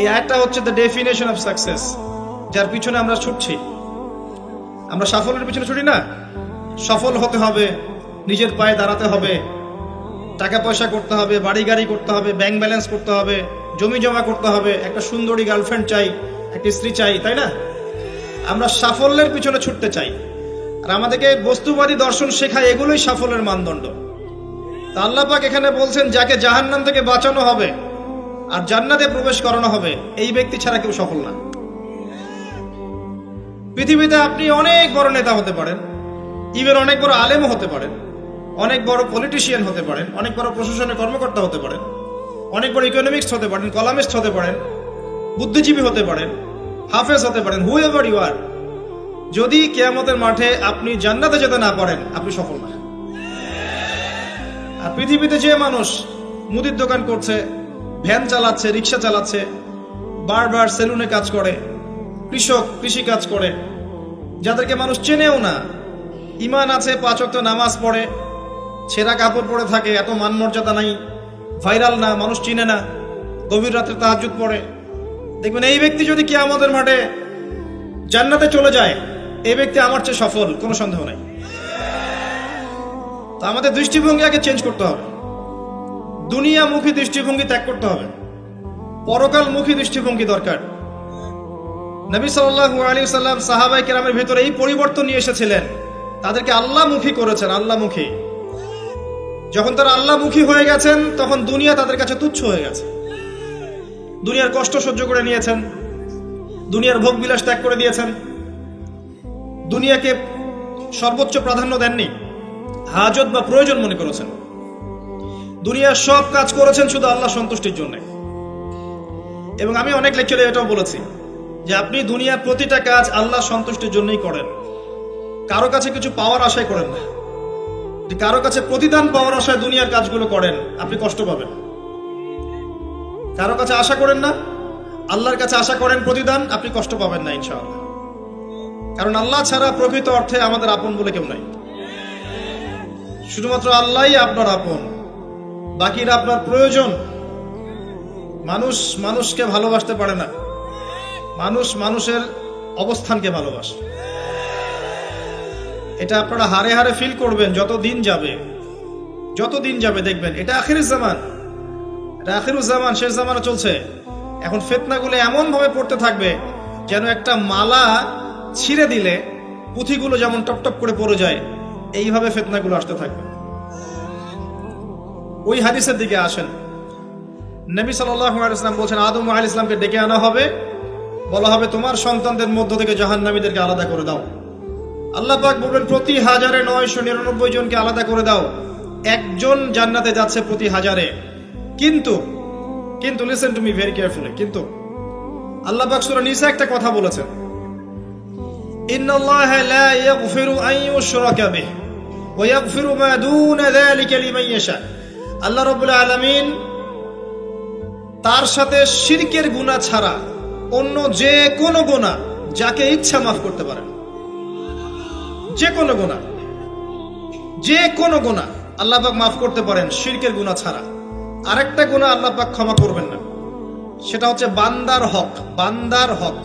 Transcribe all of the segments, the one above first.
এই আয়টা হচ্ছে দ্য ডেফিনেশন অফ সাকসেস যার পিছনে আমরা ছুটছি। আমরা সাফল্যের পিছনে ছুটি না। সফল হতে হবে, নিজের পায়ে দাঁড়াতে হবে, টাকা পয়সা করতে হবে, বাড়ি গাড়ি করতে হবে ব্যাংক ব্যালেন্স করতে হবে, জমি জমা করতে হবে, একটা সুন্দরী গার্লফ্রেন্ড চাই, একটা স্ত্রী চাই, তাই না? আমরা সাফল্যের পিছনে ছুটতে চাই। আর আমাদেরকে বস্তুবাদী দর্শন শেখায় এগুলোই সাফল্যের মানদণ্ড। তা আল্লাহ পাক এখানে বলছেন, যাকে জাহান্নাম থেকে বাঁচানো হবে আর জান্নাতে প্রবেশ করানো হবে, এই ব্যক্তি ছাড়া কেউ সফল না। পৃথিবীতে আপনি অনেক বড় নেতা হতে পারেন ইভেন অনেক বড় আলেমও হতে পারেন, অনেক বড় পলিটিশিয়ান হতে পারেন, অনেক বড় প্রশাসনের কর্মকর্তা হতে পারেন, অনেক বড় ইকোনমিক্স হতে পারেন কলামিস্ট হতে পারেন, বুদ্ধিজীবী হতে পারেন, হাফেজ হতে পারেন হু এভার ইউ আর যদি কেয়ামতের মাঠে আপনি জান্নাতে যেতে না পারেন, আপনি সফল না। আর পৃথিবীতে যে মানুষ মুদির দোকান করছে ভ্যান চালাচ্ছে, রিক্সা চালাচ্ছে, বারবার সেলুনে কাজ করে, কৃষক, কৃষি কাজ করে। যাদেরকে মানুষ চেনেও না ইমান আছে, পাঁচ ওয়াক্ত নামাজ পড়ে, ছেঁড়া কাপড় পরে থাকে, এত মান মর্যাদা নাই, ভাইরাল না, মানুষ চিনে না, গভীর রাত্রে তাহাজুদ পড়ে। দেখবেন, এই ব্যক্তি যদি কি আমাদের মাঠে জান্নাতে চলে যায় এই ব্যক্তি আমার চেয়ে সফল, কোনো সন্দেহ নাই। তা আমাদের দৃষ্টিভঙ্গি আগে চেঞ্জ করতে হবে। দুনিয়ামুখী দৃষ্টিভঙ্গি ত্যাগ করতে হবে। পরকালমুখী দৃষ্টিভঙ্গি দরকার। নবী সাল্লাল্লাহু আলাইহি সাল্লাম সাহাবাই কেরামের ভিতরে এই পরিবর্তন নিয়ে এসেছিলেন। তাদেরকে আল্লাহমুখী করেছেন আল্লাহমুখী যখন তারা আল্লাহমুখী হয়ে গেছেন, তখন দুনিয়া তাদের কাছে তুচ্ছ হয়ে গেছে। দুনিয়ার কষ্ট সহ্য করে নিয়েছেন। দুনিয়ার ভোগ বিলাস ত্যাগ করে দিয়েছেন। দুনিয়াকে সর্বোচ্চ প্রাধান্য দেননি। হাজত বা প্রয়োজন মনে করেছেন। দুনিয়ার সব কাজ করেছেন শুধু আল্লাহ সন্তুষ্টির জন্য। এবং আমি অনেক লেকচারে এটাও বলেছি যে আপনি দুনিয়ার প্রতিটা কাজ আল্লাহ সন্তুষ্টির জন্যই করেন। কারও কাছে কিছু পাওয়ার আশায় করেন না। কারও কাছে প্রতিদান পাওয়ার আশায় দুনিয়ার কাজগুলো করেন, আপনি কষ্ট পাবেন। কারও কাছে আশা করেন না, আল্লাহর কাছে আশা করেন প্রতিদান, আপনি কষ্ট পাবেন না ইনশাআল্লাহ। কারণ আল্লাহ ছাড়া প্রকৃত অর্থে আমাদের আপন বলে কেউ নাই। শুধুমাত্র আল্লাহই আপনার আপন। বাকিরা আপনার প্রয়োজন। মানুষ মানুষকে ভালোবাসতে পারে না। মানুষ মানুষের অবস্থানকে ভালোবাসে। এটা আপনারা হারে হারে ফিল করবেন যত দিন যাবে। যত দিন যাবে দেখবেন, এটা আখির জামান। এটা আখির জামান, শেষ জামানা চলছে। এখন ফেতনাগুলো এমন ভাবে পড়তে থাকবে, যেন একটা মালা ছিঁড়ে দিলে পুঁথিগুলো যেমন টপটপ করে পড়ে যায়, এইভাবে ফেতনাগুলো আসতে থাকবে। ওই হাদিসের দিকে আসেন। নবী সাল্লাম বলছেন, আদম আল ইসলামকে ডেকে আনা হবে। বলা হবে, তোমার সন্তানদের মধ্য থেকে জাহান্নামীদেরকে আলাদা করে দাও। আল্লাহ পাক বলবেন, প্রতি হাজারে নয়শো নিরানব্বই জনকে আলাদা করে দাও। একজন জান্নাতে যাচ্ছে প্রতি হাজারে। কিন্তু কিন্তু listen to me very carefully কিন্তু আল্লাহ পাক সূরা নিসা একটা কথা বলেছেন। ইন্নাল্লাহ লা ইয়াগফিরু আন ইউশরাকা বিহি ওয়া ইয়াগফিরু মা দুনা যালিকা লিমান ইয়াশা। আল্লাহ রাব্বুল আলামিন তার সাথে শিরকের গুনাহ ছাড়া অন্য যে কোনো গুনাহ যাকে ইচ্ছা মাফ করতে পারেন। যে কোনো গোনা যে কোনো গোনা আল্লাহ পাক মাফ করতে পারেন শিরকের গুনাহ ছাড়া। আরেকটা গুণা আল্লাহ পাক ক্ষমা করবেন না। সেটা হচ্ছে বান্দার হক বান্দার হক।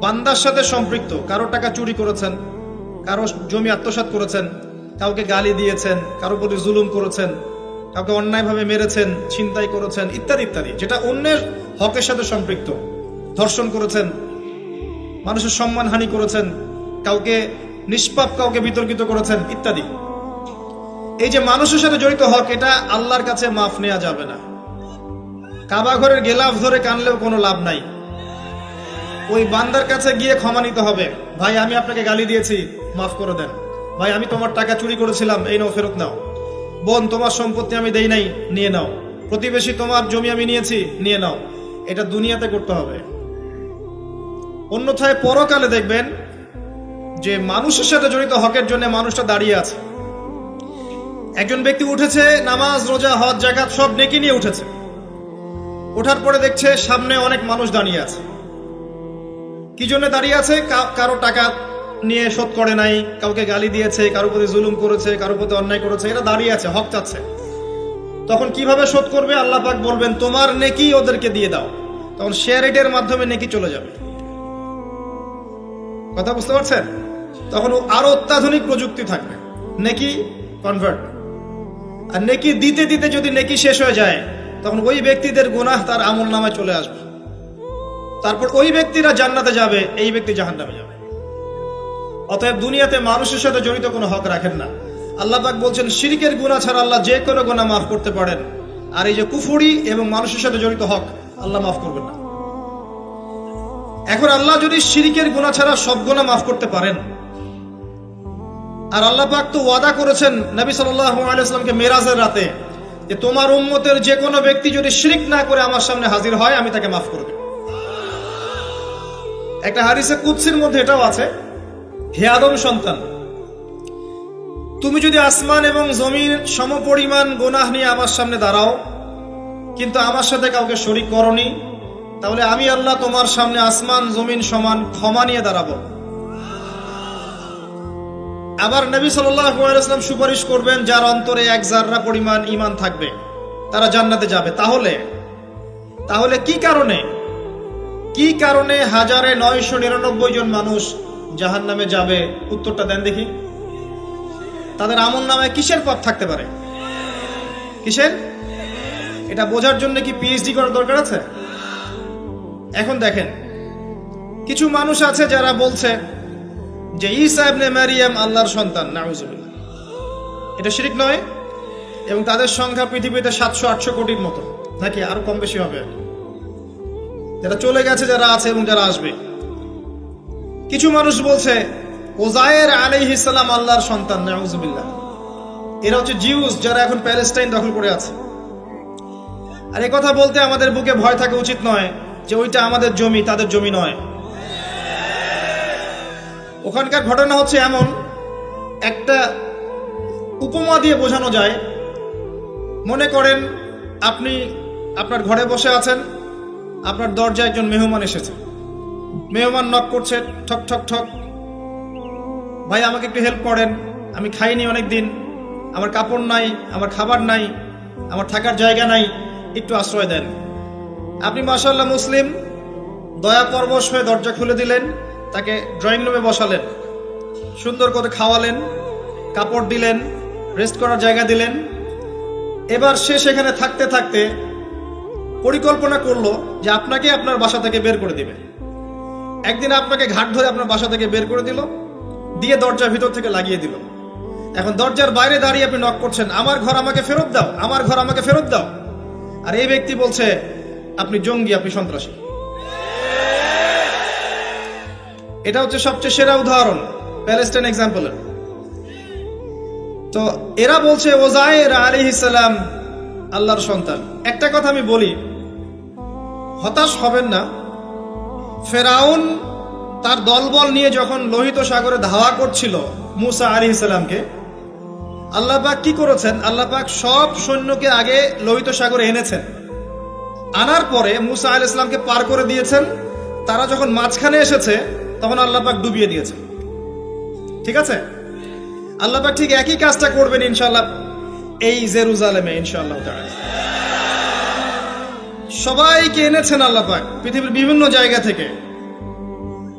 বান্দার সাথে সম্পৃক্ত, কারও টাকা চুরি করেছেন, কারও জমি আত্মসাৎ করেছেন, কাউকে গালি দিয়েছেন, কারও প্রতি জুলুম করেছেন কাউকে অন্যায়ভাবে মেরেছেন, ছিনতাই করেছেন, ইত্যাদি ইত্যাদি, যেটা অন্যের হকের সাথে সম্পৃক্ত। ধর্ষণ করেছেন, মানুষের সম্মানহানি করেছেন, কাউকে নিষ্পাপ, কাউকে বিতর্কিত করেছেন, ইত্যাদি। এই যে মানুষের সাথে জড়িত হক, এটা আল্লাহর কাছে মাফ নেওয়া যাবে না। কাবা ঘরের গেলাফ ধরে কানলেও কোনো লাভ নাই। ওই বান্দার কাছে গিয়ে ক্ষমা নিতে হবে। ভাই, আমি আপনাকে গালি দিয়েছি, মাফ করে দেন। ভাই, আমি তোমার টাকা চুরি করেছিলাম, এই নাও ফেরত নাও। বোন, তোমার সম্পত্তি আমি দেই নাই, নিয়ে নাও। প্রতিবেশী তোমার জমি আমি নিয়েছি, নিয়ে নাও। এটা দুনিয়াতে করতে হবে। অন্যথায় পরকালে দেখবেন যে মানুষের সাথে জড়িত হকের জন্য মানুষটা দাঁড়িয়ে আছে। একজন ব্যক্তি উঠেছে, নামাজ, রোজা, হজ জাকাত সব নেকি নিয়ে উঠেছে। ওঠার পরে দেখছে সামনে অনেক মানুষ দাঁড়িয়ে আছে। কি জন্য দাঁড়িয়ে আছে? কারও টাকা নিয়ে শোধ করে নাই, কাউকে গালি দিয়েছে, কারোর প্রতি জুলুম করেছে, কারোর প্রতি অন্যায় করেছে, এরা দাঁড়িয়ে আছে, হক চাচ্ছে। তখন কীভাবে শোধ করবে? আল্লাহ পাক বলবেন, তোমার নেকি ওদেরকে দিয়ে দাও। তখন শেয়ার রেটের মাধ্যমে নেকি চলে যাবে। কথা বুঝতে পারছেন? তখন আরও অত্যাধুনিক প্রযুক্তি থাকবে। নেকি কনভার্ট আর নেকি দিতে দিতে যদি নেকি শেষ হয়ে যায়, তখন ওই ব্যক্তিদের গুনাহ তার আমল নামায় চলে আসবে। তারপর ওই ব্যক্তিরা জান্নাতে যাবে, এই ব্যক্তি জাহান্নামে যাবে। অতএব দুনিয়াতে মানুষের সাথে জড়িত কোনো হক রাখেন না। আল্লাহ পাক বলছেন, শিরিকের গুনাহ ছাড়া আল্লাহ যে কোনো গুণা মাফ করতে পারেন। আর এই যে কুফুরি এবং মানুষের সাথে জড়িত হক, আল্লাহ মাফ করবেন না। এখন আল্লাহ যদি শিরিকের গুনাহ ছাড়া সব গুণা মাফ করতে পারেন, আর আল্লাহ পাক তো ওয়াদা করেছেন নবী সাল্লাল্লাহু আলাইহি সাল্লামকে মেরাজের রাতে যে তোমার উম্মতের যে কোনো ব্যক্তি যদি শিরিক না করে আমার সামনে হাজির হয়, আমি তাকে মাফ করব একটা হারিসে কুৎসির মধ্যে এটাও আছে হে আদম সন্তান, তুমি যদি আসমান এবং জমিন সমপরিমাণ গোনাহ নিয়ে আমার সামনে দাঁড়াও, কিন্তু আমার সাথে কাউকে শরিক করনি, তাহলে আমি আল্লাহ তোমার সামনে আসমান, জমিন সমান ক্ষমা নিয়ে দাঁড়াবো। আবার নবী সাল্লাম সুপারিশ করবেন, যার অন্তরে এক জাররা পরিমাণ ইমান থাকবে, তারা জান্নাতে যাবে। তাহলে তাহলে কি কারণে? কি কারণে হাজারে নয়শো নিরানব্বই জন মানুষ জাহান নামে যাবে, উত্তরটা দেন দেখি। তাদের আমল নামে কিসের পাপ থাকতে পারে? কিসের? এটা বোঝার জন্য কি পিএইচডি করার দরকার আছে? এখন দেখেন, কিছু মানুষ আছে যারা বলছে যে ঈসা ইবনে মারিয়াম আল্লাহর সন্তান, নাউজুবিল্লাহ। এটা শিরিক নয়, এবং তাদের সংখ্যা পৃথিবীতে সাতশো, আটশো কোটির মতো। নাকি আরও কম বেশি হবে? যারা চলে গেছে, যারা আছে এবং যারা আসবে। কিছু মানুষ বলছে ওজায়ের আলাইহিস সালাম আল্লাহর সন্তান, নাউজুবিল্লাহ। এরা হচ্ছে জিউস যারা এখন প্যালেস্টাইন দখল করে আছে। আর এই কথা বলতে আমাদের বুকে ভয় থাকা উচিত নয় যে ওইটা আমাদের জমি, তাদের জমি নয়। ওখানকার ঘটনা হচ্ছে এমন, একটা উপমা দিয়ে বোঝানো যায়। মনে করেন আপনি আপনার ঘরে বসে আছেন, আপনার দরজায় একজন মেহমান এসেছে। মেহমান নক করছে, ঠক ঠক ঠক। ভাই, আমাকে একটু হেল্প করেন। আমি খাইনি অনেক দিন আমার কাপড় নাই, আমার খাবার নাই, আমার থাকার জায়গা নাই। একটু আশ্রয় দেন। আপনি মাসাল্লাহ মুসলিম, দয়া পরবশ হয়ে দরজা খুলে দিলেন, তাকে ড্রয়িং রুমে বসালেন। সুন্দর করে খাওয়ালেন, কাপড় দিলেন রেস্ট করার জায়গা দিলেন। এবার সে সেখানে থাকতে থাকতে পরিকল্পনা করল যে আপনাকে আপনার বাসা থেকে বের করে দিবে। একদিন আপনাকে ঘাট ধরে আপনার বাসা থেকে বের করে দিল, দিয়ে দরজার ভিতর থেকে লাগিয়ে দিল। এখন দরজার বাইরে দাঁড়িয়ে আপনি নক করছেন, আমার ঘর আমাকে ফেরত দাও, আমার ঘর আমাকে ফেরত দাও। আর এই ব্যক্তি বলছে, আপনি জঙ্গি, আপনি সন্ত্রাসী। এটা হচ্ছে সবচেয়ে সেরা উদাহরণ, প্যালেস্টাইন এক্সাম্পলের তো এরা বলছে ওজায়ের আলী ইসালাম আল্লাহর সন্তান। একটা কথা আমি বলি, হতাশ হবেন না ফেরাউন তার দলবল নিয়ে যখন লোহিত সাগরে ধাওয়া করছিল মুসা আলী ইসলামকে আল্লাহ পাক কি করেছেন? আল্লাহ পাক সব সৈন্যকে আগে লোহিত সাগরে এনেছেন। আনার পরে মুসা আল ইসলামকে পার করে দিয়েছেন। তারা যখন মাঝখানে এসেছে, তখন আল্লাহ পাক ডুবিয়ে দিয়েছেন। ঠিক আছে? আল্লাহ পাক ঠিক একই কাজটা করবেন ইনশাল্লাহ এই জেরুজালেমে ইনশাআল্লাহ তাআলা। সবাইকে এনেছেন আল্লাহ পাক পৃথিবীর বিভিন্ন জায়গা থেকে।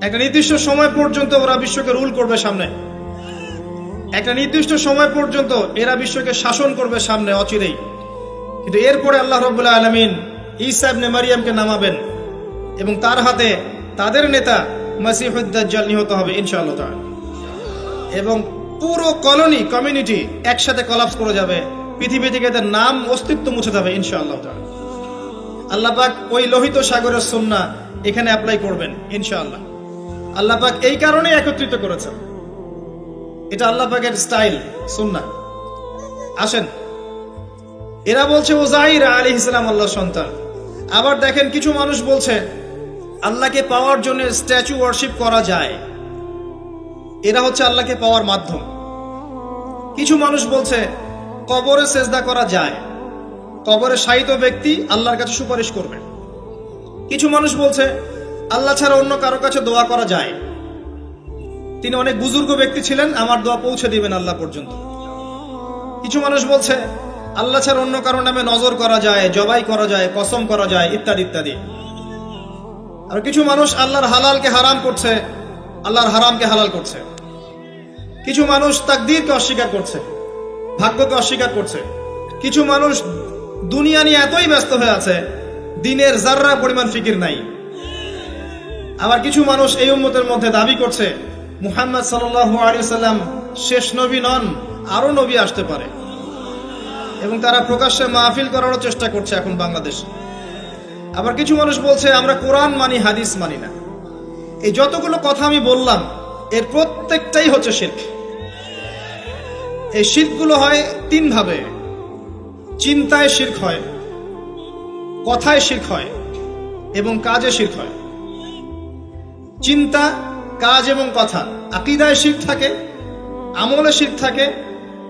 একটা নির্দিষ্ট সময় পর্যন্ত ওরা বিশ্বকে রুল করবে সামনে। একটা নির্দিষ্ট সময় পর্যন্ত এরা বিশ্বকে শাসন করবে সামনে, অচিরেই। কিন্তু এরপরে আল্লাহ রব্বুল্লাহ আলমিন ঈসা ইবনে মারিয়ামকে নামাবেন এবং তার হাতে তাদের নেতা মাসিহুদ্দাজ্জাল নিহত হবে ইনশাআল্লাহ এবং পুরো কলোনি কমিউনিটি একসাথে কলাপস করে যাবে। পৃথিবী থেকে তার নাম অস্তিত্ব মুছে যাবে ইনশাআল্লাহ আল্লাহ ওই লোহিত সাগরের সুন্না এখানে অ্যাপ্লাই করবেন, ইনশাআল্লাহ। আল্লাহ পাক এই কারণে একত্রিত করেছেন। এটা আল্লাহ পাকের স্টাইল সুন্না। আসেন। এরা বলছে ওজাইর আলী ইসলাম আল্লাহ সন্তান। আবার দেখেন কিছু মানুষ বলছে, আল্লাহকে পাওয়ার জন্য স্ট্যাচু ওয়ার্শিপ করা যায়। এরা হচ্ছে আল্লাহকে পাওয়ার মাধ্যম। কিছু মানুষ বলছে, কবরে সেজদা করা যায়। কবরে শায়িত ব্যক্তি আল্লাহর কাছে সুপারিশ করবে। কিছু মানুষ বলছে, আল্লাহ ছাড়া অন্য কারও কাছে দোয়া করা যায়। তিনি অনেক বুজুর্গ ব্যক্তি ছিলেন, আমার দোয়া পৌঁছে দিবেন আল্লাহ পর্যন্ত। কিছু মানুষ বলছে, আল্লাহ ছাড়া অন্য কারও নামে নজর করা যায়, জবাই করা যায়, কসম করা যায়, ইত্যাদি ইত্যাদি। আর কিছু মানুষ আল্লাহর হালালকে হারাম করছে, আল্লাহর হারামকে হালাল করছে। কিছু মানুষ তাকদীরকে অস্বীকার করছে, ভাগ্যকে অস্বীকার করছে। কিছু মানুষ দুনিয়া নিয়ে এতই ব্যস্ত হয়ে আছে, দিনের জাররা পরিমাণ ফিকির নাই। আবার কিছু মানুষ এই উম্মতের মধ্যে দাবি করছে, মুহাম্মদ সাল্লাল্লাহু আলাইহি সাল্লাম শেষ নবী নন আরও নবী আসতে পারে। এবং তারা প্রকাশ্যে মাহফিল করারও চেষ্টা করছে এখন বাংলাদেশ। আবার কিছু মানুষ বলছে, আমরা কোরআন মানি, হাদিস মানি না। এই যতগুলো কথা আমি বললাম, এর প্রত্যেকটাই হচ্ছে শির্ক। এই শির্কগুলো হয় তিন ভাবে চিন্তায় শির্ক হয়, কথায় শির্ক হয় এবং কাজে শির্ক হয়। চিন্তা, কাজ এবং কথা আকিদায় শির্ক থাকে, আমলে শির্ক থাকে,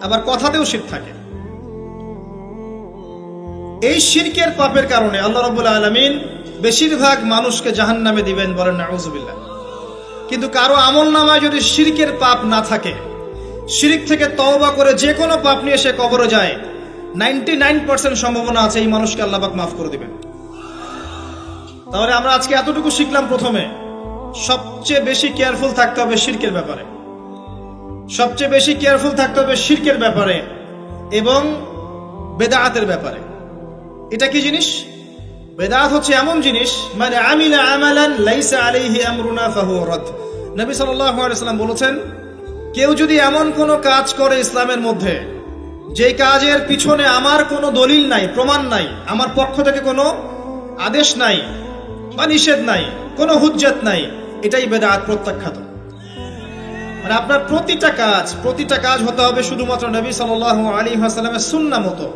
আবার কথাতেও শির্ক থাকে। এই শিরকের পাপের কারণে আল্লাহ রবুল্লা আলমিন বেশিরভাগ মানুষকে জাহান নামে দিবেন বলেন নাউজুবিল্লাহ। কিন্তু কারও আমল নামায় যদি শিরকের পাপ না থাকে, শিরিক থেকে তওবা করে যে কোনো পাপ নিয়ে সে কবরে যায় নাইনটি নাইন পার্সেন্ট সম্ভাবনা আছে এই মানুষকে আল্লাহবাক মাফ করে দিবেন। তাহলে আমরা আজকে এতটুকু শিখলাম প্রথমে, সবচেয়ে বেশি কেয়ারফুল থাকতে হবে শিরকের ব্যাপারে। সবচেয়ে বেশি কেয়ারফুল থাকতে হবে শিরকের ব্যাপারে এবং বেদাআতের ব্যাপারে। এটা কি জিনিস? বেদাত হচ্ছে এমন জিনিস মানে আমিলা লাইসা বলেছেন, কেউ যদি এমন কোন কাজ করে ইসলামের মধ্যে যে কাজের পিছনে আমার কোনো দলিল নাই, প্রমাণ নাই, আমার পক্ষ থেকে কোনো আদেশ নাই বা নিষেধ নাই, কোনো হুজ্জত নাই, এটাই বেদাত প্রত্যাখ্যাত। মানে আপনার প্রতিটা কাজ প্রতিটা কাজ হতে হবে শুধুমাত্র নবী সাল্লাল্লাহু আলাইহি ওয়াসাল্লামের সুন্নাহ মতো।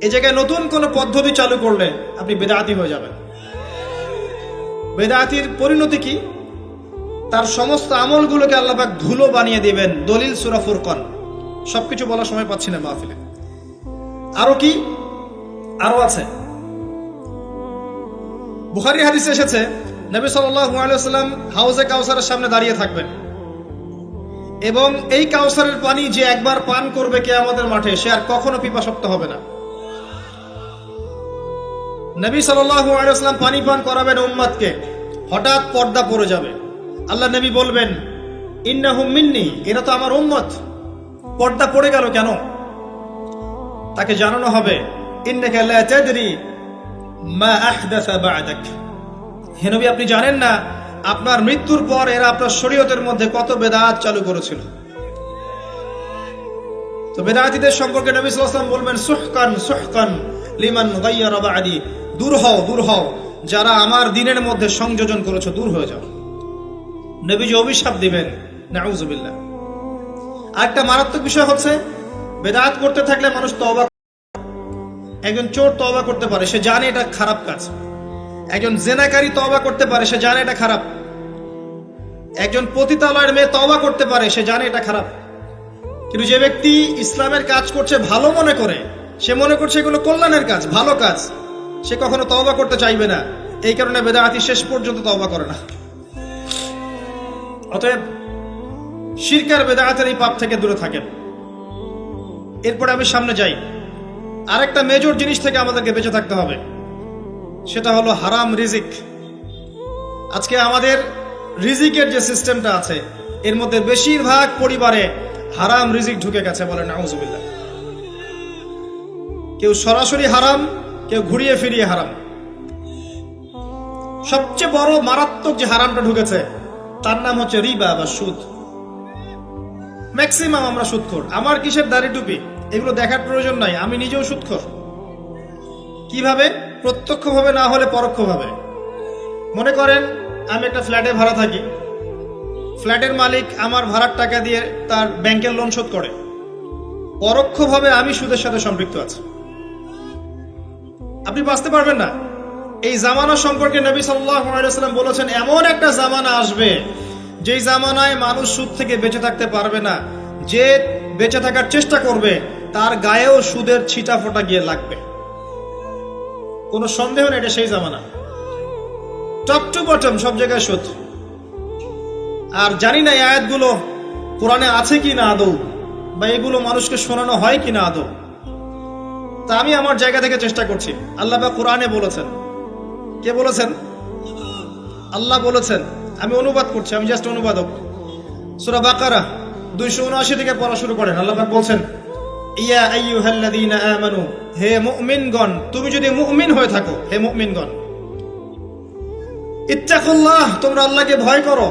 এই জায়গায় নতুন কোন পদ্ধতি চালু করলে আপনি বেদাতি হয়ে যাবেন। বেদাতির পরিণতি কি? তার সমস্ত আমলগুলোকে আল্লাপাক ধুলো বানিয়ে দিবেন, দলিল সুরা ফুরকন। সবকিছু বলার সময় পাচ্ছি না মাহফিলে। আরও কি? আরও আছে। বুখারি হাদিসে এসেছে, নবী ওয়াসাল্লাম হাউজে কাউসারের সামনে দাঁড়িয়ে থাকবেন। এবং এই কাউসারের পানি যে একবার পান করবে কে আমাদের মাঠে, সে আর কখনো পিপাসক্ত হবে না। নবী সাল্লাম পানি পান করাবেন উম্মাদকে। হঠাৎ পর্দা পড়ে যাবে। আল্লাহ নবী বলবেন, ইন্নাহুম মিন্নি এরা তো আমার উম্মত। পর্দা পড়ে গেল কেন? তাকে জানানো হবে বা'দাক। আপনি জানেন না, আপনার মৃত্যুর পর এরা আপনার শরীয়তের মধ্যে কত বেদাত চালু করেছিল। তো বেদাতিদের সম্পর্কে নবী ওয়াসাল্লাম বলবেন, সুহকান সুহকান লিমান গাইয়ারা দূর হও দূর হও, যারা আমার দিনের মধ্যে সংযোজন করেছ, দূর হয়ে যাও। নবীজি অভিশাপ দিবেন নাউজুবিল্লাহ আরেকটা মারাত্মক বিষয় হচ্ছে, বেদাত করতে থাকলে মানুষ তওবা একজন চোর তওবা করতে পারে, সে জানে এটা খারাপ কাজ। একজন জেনাকারী তওবা করতে পারে, সে জানে এটা খারাপ। একজন পতিতালয়ের মেয়ে তওবা করতে পারে, সে জানে এটা খারাপ। কিন্তু যে ব্যক্তি ইসলামের কাজ করছে ভালো মনে করে, সে মনে করছে এগুলো কল্যাণের কাজ, ভালো কাজ, সে কখনো তওবা করতে চাইবে না। এই কারণে বেদাহাতি শেষ পর্যন্ত তওবা করে না। অতএব শিরকার বেদাতের এই পাপ থেকে দূরে থাকেন। এরপরে আমি সামনে যাই। আরেকটা মেজর জিনিস থেকে আমাদেরকে বেঁচে থাকতে হবে। সেটা হলো হারাম রিজিক। আজকে আমাদের রিজিকের যে সিস্টেমটা আছে, এর মধ্যে বেশিরভাগ পরিবারে হারাম রিজিক ঢুকে গেছে বলে নাউজুবিল্লাহ। কেউ সরাসরি হারাম, কেউ ঘুরিয়ে ফিরিয়ে হারাম। সবচেয়ে বড় মারাত্মক যে হারামটা ঢুকেছে, তার নাম হচ্ছে রিবা বা সুদ। ম্যাক্সিমাম আমরা সুদখোর আমার কিসের দাড়ি টুপি? এগুলো দেখার প্রয়োজন নাই, আমি নিজেও সুদখোর কীভাবে? প্রত্যক্ষভাবে না হলে পরোক্ষভাবে। মনে করেন, আমি একটা ফ্ল্যাটে ভাড়া থাকি। ফ্ল্যাটের মালিক আমার ভাড়ার টাকা দিয়ে তার ব্যাংকের লোন শোধ করে। পরোক্ষভাবে আমি সুদের সাথে সম্পৃক্ত আছি। আপনি বাঁচতে পারবেন না। এই জামানা সম্পর্কে নবী সাল্লাম বলেছেন, এমন একটা জামানা আসবে যেই জামানায় মানুষ সুদ থেকে বেঁচে থাকতে পারবে না, যে বেঁচে থাকার চেষ্টা করবে, তার গায়েও সুদের ছিটা ফোটা গিয়ে লাগবে। কোনো সন্দেহ নেই এটা সেই জামানা। টপ টু বটম সব জায়গায় সুদ। আর জানি না এই আয়াতগুলো কোরআনে আছে কি না আদৌ, বা এগুলো মানুষকে শোনানো হয় কি না আদৌ। তা আমি আমার জায়গা থেকে চেষ্টা করছি। আল্লাহ বা কোরআনে বলেছেন। কে বলেছেন? আল্লাহ বলেছেন। আমি অনুবাদ করছি, আমি জাস্ট অনুবাদক। সুরা বাকারা, দুইশো উনআশি থেকে পড়া শুরু করেন। আল্লাহ বলছেন, ইয়া আইয়ুহাল্লাযীনা আমানু, হে মুমিনগণ, তুমি যদি মুমিন হয়ে থাকো, হে মুমিনগণ, ইত্তাকুল্লাহ, তোমরা আল্লাহকে ভয় করো।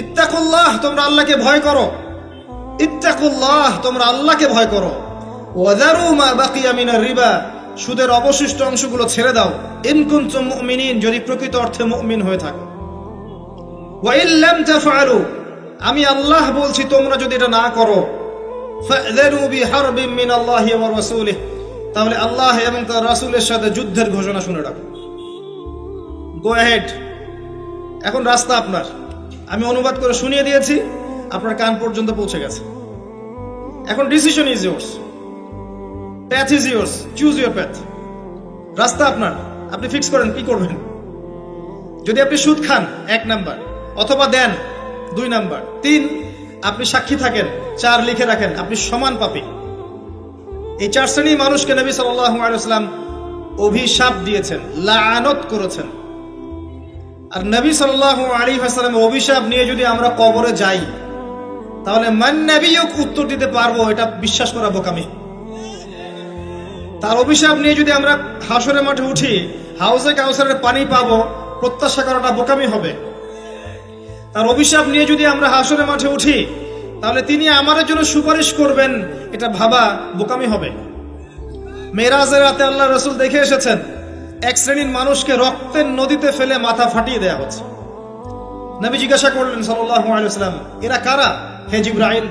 ইত্তাকুল্লাহ, তোমরা আল্লাহকে ভয় করো। ইত্তাকুল্লাহ, তোমরা আল্লাহকে ভয় করো। ওয়াদারু মা বাকিয়া মিনার রিবা, সুদের অবশিষ্ট অংশগুলো ছেড়ে দাও। ইন কুনতুম মুমিনিন, যদি প্রকৃত অর্থে মুমিন হয়ে থাকো। ওয়া ইন লাম তাফআলু, আমি আল্লাহ বলছি, তোমরা যদি এটা না করো ফাযরু বিহারবিন মিনাল্লাহি ওয়া রাসূলিহি, তাহলে আল্লাহ এবং তার রাসূলের সাথে যুদ্ধের ঘোষণা শুনে রাখো। গো অ্যাহেড এখন রাস্তা আপনার। আমি অনুবাদ করে শুনিয়ে দিয়েছি, আপনার কান পর্যন্ত পৌঁছে গেছে। এখন decision is yours path is yours choose your path রাস্তা আপনার। আপনি ফিক্স করেন, কি করবেন? যদি আপনি সুদ খান, এক নাম্বার অথবা দেন দুই নাম্বার। তিন, আপনি সাক্ষী থাকেন, চার লিখে রাখেন, আপনি সমান পাপি। এই চার শ্রেণির মানুষকে নবী সাল্লাম অভিশাপ দিয়েছেন, লানত করেছেন। আর নবী সাল্লাহ আলী হাসালামের অভিশাপ নিয়ে যদি আমরা কবরে যাই, তাহলে মান নবীও উত্তর দিতে পারব, এটা বিশ্বাস করা বোকামি। তার অভিশাপ নিয়ে যদি আমরা হাসরের মাঠে উঠি হাউসে কাউসারের পানি পাবো, প্রত্যাশা করাটা বোকামি হবে। তার অভিশাপ নিয়ে যদি আমরা হাসরের মাঠে উঠি, তাহলে তিনি আমাদের জন্য সুপারিশ করবেন, এটা ভাবা বোকামি হবে। মেরাজের রাতে আল্লাহ রসুল দেখে এসেছেন, এক শ্রেণির মানুষকে রক্তের নদীতে ফেলে মাথা ফাটিয়ে দেয়া হচ্ছে। নবী জিজ্ঞাসা করলেন সাল্লাম এরা কারা? হে জিব্রাইল।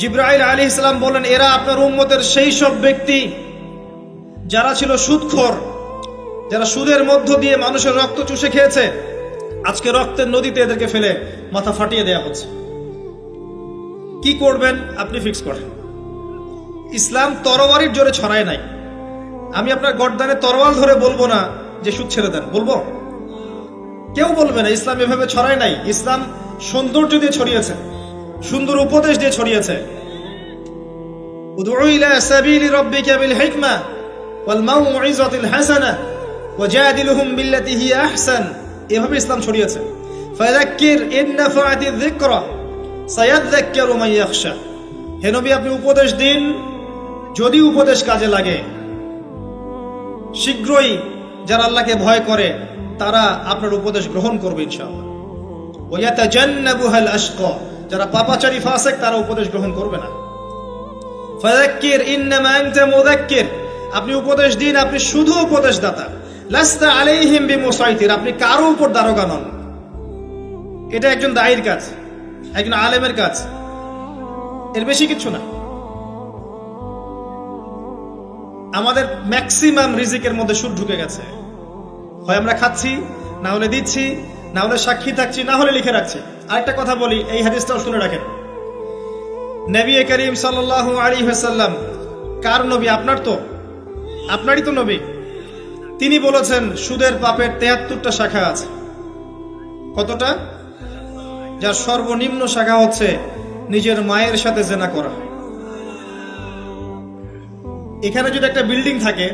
জিব্রাইল আলী ইসলাম বলেন এরা আপনার উম্মতের সেই সব ব্যক্তি যারা ছিল সুদখোর, যারা সুদের মধ্য দিয়ে মানুষের রক্ত চুষে খেয়েছে। আজকে রক্তের নদীতে এদেরকে ফেলে মাথা ফাটিয়ে দেয়া হচ্ছে। কি করবেন আপনি ফিক্স করেন। ইসলাম তরবারির জোরে ছড়ায় নাই। আমি আপনার গর্দানে তরোয়াল ধরে বলব না যে সুদ ছেড়ে দেন, বলব? কেউ বলবে না, ইসলাম এভাবে ছড়ায় নাই। ইসলাম সৌন্দর্য দিয়ে ছড়িয়েছে, সুন্দর উপদেশ দিয়ে ছড়িয়েছে। হিয়া আহসান। এভাবে ইসলাম ছড়িয়েছে। ফাযাক্কির ইন নাফাআতি যিকরা সায়াযাক্কারু মান ইয়াখশা। হে নবী, আপনি উপদেশ দিন, যদি উপদেশ কাজে লাগে। শীঘ্রই যারা আল্লাহকে ভয় করে, তারা আপনার উপদেশ গ্রহণ করবে ইনশাআল্লাহ। ওয়াতাজান্নাবুহাল আশকা, যারা পাপাচারী ফাসিক, তারা উপদেশ গ্রহণ করবে না। ফাযাক্কির ইন্নামা আনতা মুযাক্কির, আপনি উপদেশ দিন, আপনি শুধু উপদেশ দাতা লাস্তা আলাইহিম বিমুসাইতির, আপনি কারও উপর দারোগা নন। এটা একজন দায়ীর কাজ, একজন আলেমের কাজ। এর বেশি কিছু না। আমাদের ম্যাক্সিমাম রিজিকের মধ্যে সুর ঢুকে গেছে। হয় আমরা খাচ্ছি, না হলে দিচ্ছি, না হলে সাক্ষী থাকছি, না হলে লিখে রাখছি। আরেকটা কথা বলি, এই হাদিসটাও শুনে রাখেন। নবী করিম সাল্লাহ আলী হাসাল্লাম কার নবী? আপনার তো? আপনারই তো নবী। তিনি বলেছেন, সুদের পাপের তেহাত্তরটা শাখা আছে। কতটা? যার সর্বনিম্ন শাখা হচ্ছে নিজের মায়ের সাথে জেনা করা। এখানে যদি একটা বিল্ডিং থাকে,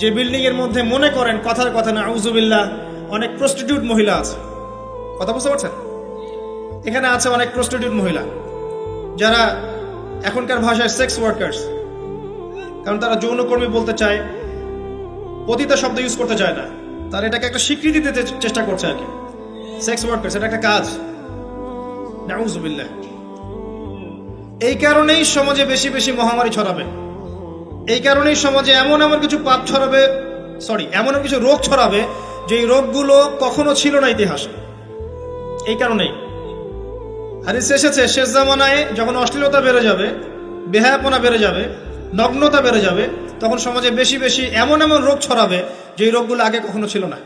যে বিল্ডিং এর মধ্যে মনে করেন, কথার কথা না আউজুবিল্লাহ অনেক প্রস্টিটিউট মহিলা আছে। কথা বুঝতে পারছেন? এখানে আছে অনেক প্রস্টিটিউট মহিলা, যারা এখনকার ভাষায় সেক্স ওয়ার্কার্স কারণ তারা যৌনকর্মী বলতে চায় পতিতা শব্দ ইউজ করতে চায় না। তারা এটাকে একটা স্বীকৃতি দিতে চেষ্টা করছে আর কি। সেক্স ওয়ার্কার্স এটা একটা কাজ। নাউজুবিল্লাহ এই কারণেই সমাজে বেশি বেশি মহামারী ছড়াবে। এই কারণেই সমাজে এমন এমন কিছু পাপ ছড়াবে সরি এমন কিছু রোগ ছড়াবে যে রোগগুলো কখনো ছিল না ইতিহাসে। এই কারণেই। হাদিস এসেছে, শেষ জামানায় যখন অশ্লীলতা বেড়ে যাবে, বেহায়াপনা বেড়ে যাবে নগ্নতা বেড়ে যাবে, তখন সমাজে বেশি বেশি এমন এমন রোগ ছড়াবে যে রোগগুলো আগে কখনো ছিল না।